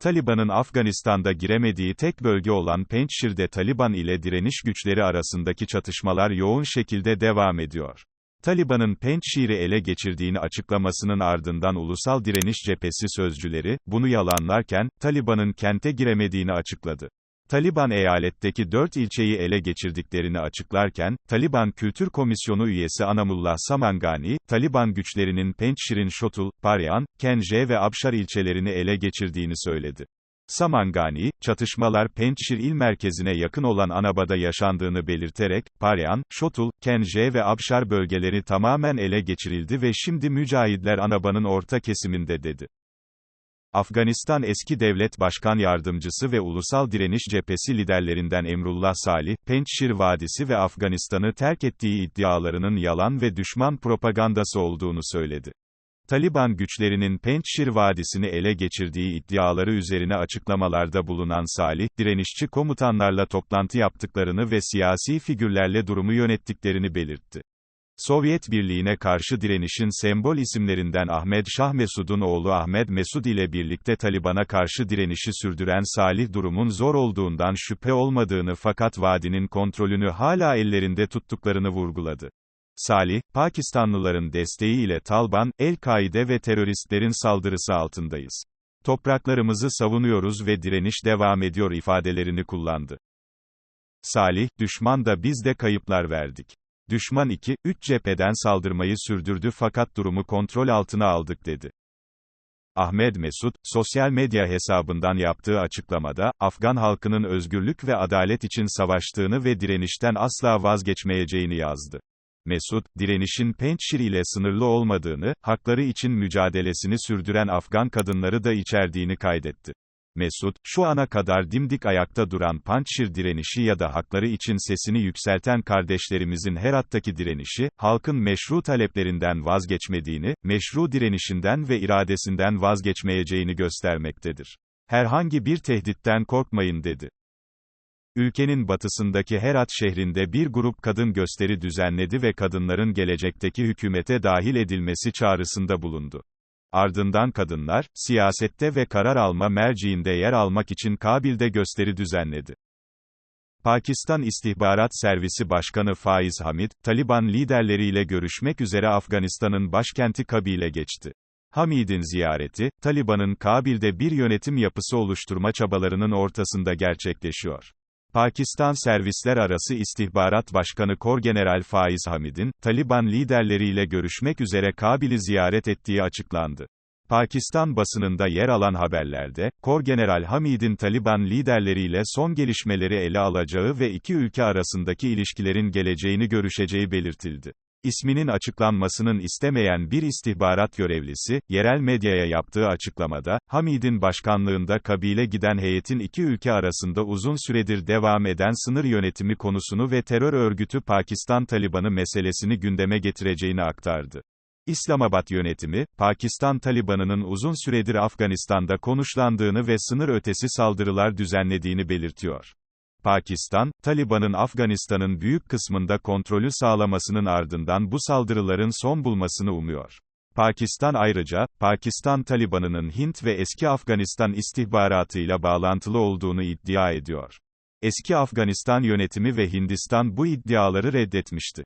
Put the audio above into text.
Taliban'ın Afganistan'da giremediği tek bölge olan Pençşir'de Taliban ile direniş güçleri arasındaki çatışmalar yoğun şekilde devam ediyor. Taliban'ın Pençşir'i ele geçirdiğini açıklamasının ardından Ulusal Direniş Cephesi sözcüleri, bunu yalanlarken, Taliban'ın kente giremediğini açıkladı. Taliban eyaletteki dört ilçeyi ele geçirdiklerini açıklarken, Taliban Kültür Komisyonu üyesi Anamullah Samangani, Taliban güçlerinin Pençşir'in Şotul, Paryan, Kenje ve Abşar ilçelerini ele geçirdiğini söyledi. Samangani, çatışmalar Pençşir il merkezine yakın olan Anaba'da yaşandığını belirterek, Paryan, Şotul, Kenje ve Abşar bölgeleri tamamen ele geçirildi ve şimdi mücahidler Anaba'nın orta kesiminde dedi. Afganistan eski devlet başkan yardımcısı ve Ulusal Direniş Cephesi liderlerinden Emrullah Salih, Pençşir Vadisi ve Afganistan'ı terk ettiği iddialarının yalan ve düşman propagandası olduğunu söyledi. Taliban güçlerinin Pençşir Vadisi'ni ele geçirdiği iddiaları üzerine açıklamalarda bulunan Salih, direnişçi komutanlarla toplantı yaptıklarını ve siyasi figürlerle durumu yönettiklerini belirtti. Sovyet Birliği'ne karşı direnişin sembol isimlerinden Ahmed Şah Mesud'un oğlu Ahmed Mesud ile birlikte Taliban'a karşı direnişi sürdüren Salih durumun zor olduğundan şüphe olmadığını fakat vadinin kontrolünü hala ellerinde tuttuklarını vurguladı. Salih, Pakistanlıların desteğiyle Talban, El-Kaide ve teröristlerin saldırısı altındayız. Topraklarımızı savunuyoruz ve direniş devam ediyor ifadelerini kullandı. Salih, düşman da biz de kayıplar verdik. Düşman 2, 3 cepheden saldırmayı sürdürdü fakat durumu kontrol altına aldık dedi. Ahmed Mesud, sosyal medya hesabından yaptığı açıklamada, Afgan halkının özgürlük ve adalet için savaştığını ve direnişten asla vazgeçmeyeceğini yazdı. Mesud, direnişin Pençşir ile sınırlı olmadığını, hakları için mücadelesini sürdüren Afgan kadınları da içerdiğini kaydetti. Mesut, şu ana kadar dimdik ayakta duran Pançşir direnişi ya da hakları için sesini yükselten kardeşlerimizin Herat'taki direnişi, halkın meşru taleplerinden vazgeçmediğini, meşru direnişinden ve iradesinden vazgeçmeyeceğini göstermektedir. Herhangi bir tehditten korkmayın dedi. Ülkenin batısındaki Herat şehrinde bir grup kadın gösteri düzenledi ve kadınların gelecekteki hükümete dahil edilmesi çağrısında bulundu. Ardından kadınlar, siyasette ve karar alma merciinde yer almak için Kabil'de gösteri düzenledi. Pakistan İstihbarat Servisi Başkanı Faiz Hamid, Taliban liderleriyle görüşmek üzere Afganistan'ın başkenti Kabil'e geçti. Hamid'in ziyareti, Taliban'ın Kabil'de bir yönetim yapısı oluşturma çabalarının ortasında gerçekleşiyor. Pakistan Servisler Arası İstihbarat Başkanı Korgeneral Faiz Hamid'in, Taliban liderleriyle görüşmek üzere Kabil'i ziyaret ettiği açıklandı. Pakistan basınında yer alan haberlerde, Korgeneral Hamid'in Taliban liderleriyle son gelişmeleri ele alacağı ve iki ülke arasındaki ilişkilerin geleceğini görüşeceği belirtildi. İsminin açıklanmasının istemeyen bir istihbarat görevlisi, yerel medyaya yaptığı açıklamada, Hamid'in başkanlığında kabile giden heyetin iki ülke arasında uzun süredir devam eden sınır yönetimi konusunu ve terör örgütü Pakistan Talibanı meselesini gündeme getireceğini aktardı. İslamabad yönetimi, Pakistan Talibanı'nın uzun süredir Afganistan'da konuşlandığını ve sınır ötesi saldırılar düzenlediğini belirtiyor. Pakistan, Taliban'ın Afganistan'ın büyük kısmında kontrolü sağlamasının ardından bu saldırıların son bulmasını umuyor. Pakistan ayrıca, Pakistan Taliban'ının Hint ve eski Afganistan istihbaratıyla bağlantılı olduğunu iddia ediyor. Eski Afganistan yönetimi ve Hindistan bu iddiaları reddetmişti.